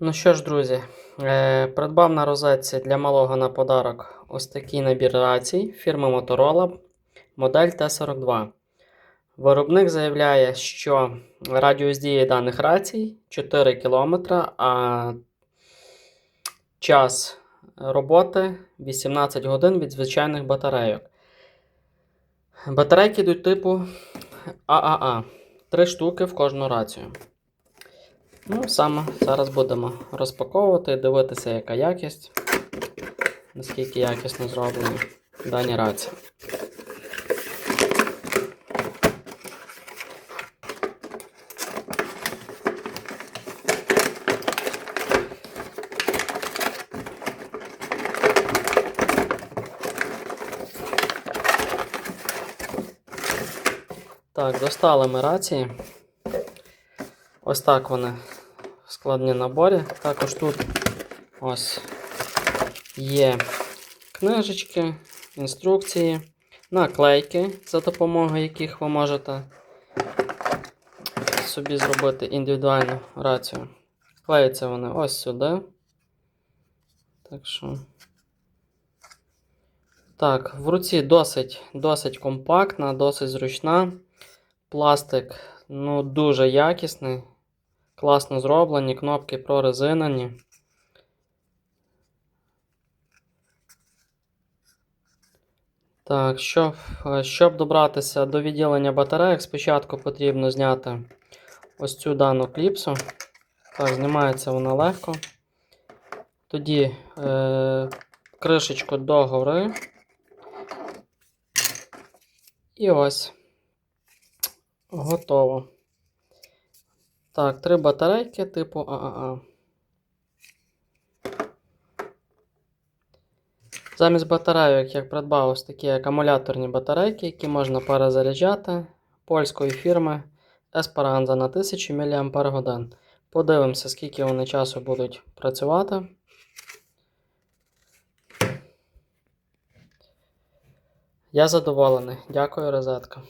Ну що ж, друзі, е, придбав на розетці для малого на подарок ось такий набір рацій фірми Motorola, модель T42. Виробник заявляє, що радіус дії даних рацій 4 км, а час роботи 18 годин від звичайних батарейок. Батарейки йдуть типу ААА. Три штуки в кожну рацію. Ну, саме зараз будемо розпаковувати дивитися, яка якість, наскільки якісно зроблені дані рації. Так, достали ми рації. Ось так вони складні наборі. Також тут ось є книжечки, інструкції, наклейки, за допомогою яких ви можете собі зробити індивідуальну рацію. Клеються вони ось сюди. Так що. Так, в руці досить, досить компактна, досить зручна. Пластик ну, дуже якісний. Класно зроблені, кнопки прорезинені. Так, щоб, щоб добратися до відділення батарейок, спочатку потрібно зняти ось цю дану кліпсу. Так, знімається вона легко. Тоді е, кришечку догори. І ось. Готово. Так, три батарейки типу ААА. Замість батарейок я придбав ось такі акумуляторні батарейки, які можна перезаряджати польської фірми Esperanza на 1000 мАч. Подивимося, скільки вони часу будуть працювати. Я задоволений. Дякую, розетка.